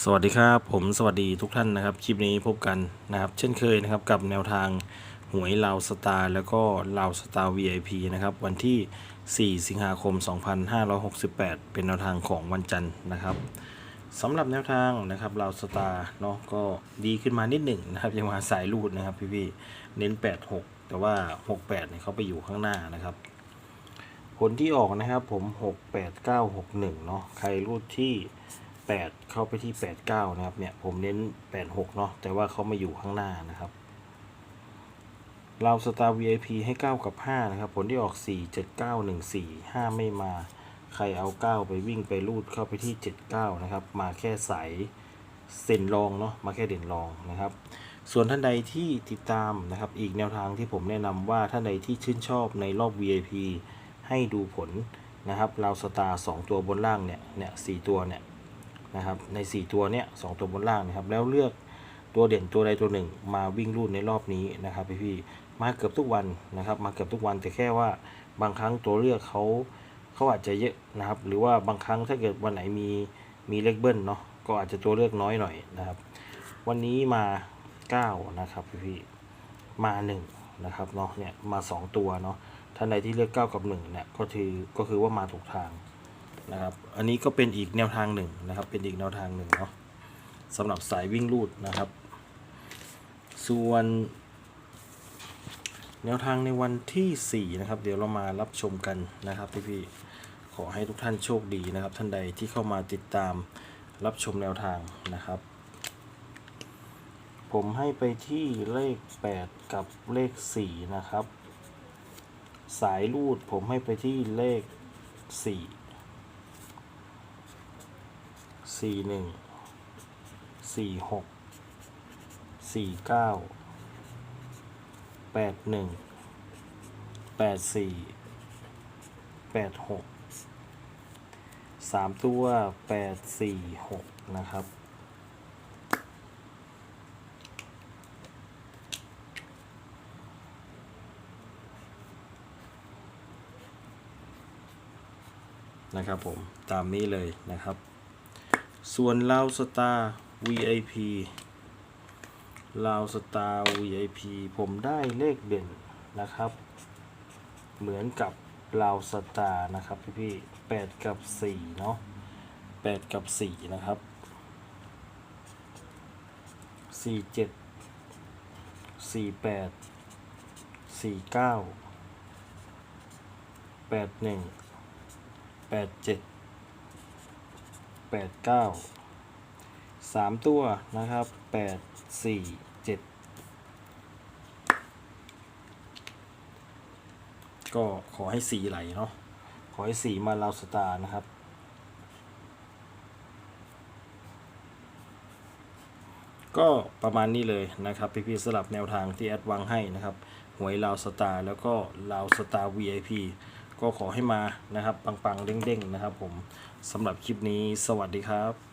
สวัสดีครับผมสวัสดีทุกท่านนะครับ คลิปนี้พบกันนะครับ เช่นเคยนะครับกับแนวทางหวยลาวสตาร์แล้วก็ลาวสตาร์ VIP นะครับวันที่ 4 สิงหาคม 2568 เป็นแนวทางของวันจันทร์นะครับสำหรับแนวทางนะครับลาวสตาร์เนาะก็ดีขึ้นมานิดหนึ่งนะครับยังมาสายรูดนะครับพี่ๆเน้น 86 แต่ว่า 68เนี่ยเขาไปอยู่ข้างหน้านะครับ ผลที่ออกนะครับผม 6 8 9 6 1 เนาะใครรูดที่ 8 เข้าไปที่ 89 นะครับ เนี่ย ผมเน้น 86 เนาะแต่ว่าเขามาอยู่ข้างหน้านะครับเราสตาร์ VIP ให้ 9 กับ 5 นะครับ ผลที่ออก 4 7 9 1 4 5 ไม่มา ใครเอา 9 ไปวิ่งไปรูดเข้าไปที่ 79 นะครับ มาแค่สายเส้นรองเนาะมาแค่เด่นรองนะครับ ส่วนท่านใดที่ติดตามนะครับ อีกแนวทางที่ผมแนะนำว่าท่านใดที่ชื่นชอบในรอบ VIP ให้ดูผลนะครับเราสตาร์2ตัวบนล่างเนี่ยเนี่ยสตัวเนี่ย นะครับใน 4 ตัวเนี่ยสตัวบนล่างนะครับแล้วเลือกตัวเด่นตัวใดตัวหนึ่ง มาวิ่งรูดในรอบนี้นะครับพี่พี่ๆมาเกือบทุกวันนะครับ มาเกือบทุกวันแต่แค่ว่าบางครั้งตัวเลือกเขาเขาอาจจะเยอะนะครับ หรือว่าบางครั้งถ้าเกิดวันไหนมีมีเลขเบิ้ลเนาะก็อาจจะตัวเลือกน้อยหน่อยนะครับ วันนี้มา 9 นะครับพี่พี่ๆมา1นะครับเนาะเนี่ยมา 2 ตัวเนาะท่านใดที่เลือก 9 กับ1เนี่ยก็คือก็คือว่ามาถูกทาง นะครับ อันนี้ก็เป็นอีกแนวทางหนึ่งนะครับ เป็นอีกแนวทางหนึ่งเนาะสำหรับสายวิ่งลูดนะครับ ส่วน แนวทางในวันที่ 4 นะครับ เดี๋ยวเรามารับชมกันนะครับพี่พี่ๆขอให้ทุกท่านโชคดีนะครับ ท่านใดที่เข้ามาติดตามรับชมแนวทางนะครับ ผมให้ไปที่เลข 8 กับเลข 4 นะครับ สายรูดผมให้ไปที่เลข 4 สี่หนึ่งสี่หกสี่เก้าแปดหนึ่งแปดสี่แปดหกสามตัวแปดสี่หกนะครับนะครับผมตามนี้เลยนะครับ ส่วนลาวสตาร์ VIP ลาวสตาร์ VIP ผมได้เลขเด่นนะครับ เหมือนกับลาวสตาร์นะครับพี่พี่แปดกับสี่เนาะแปดกับสี่นะครับสี่เจ็ดสี่แปดสี่เก้าแปดหนึ่งแปดเจ็ด แปดเก้าสามตัวนะครับแปดสี่เจ็ดก็ขอให้สีไหลเนาะขอให้สีมาลาวสตาร์นะครับ ก็ประมาณนี้เลยนะครับ พี่ๆสลับแนวทางที่แอดวางให้นะครับ หวยลาวสตาร์แล้วก็ลาวสตาร์ VIP ก็ขอให้มานะครับปังๆเด้งๆนะครับผมสำหรับคลิปนี้สวัสดีครับ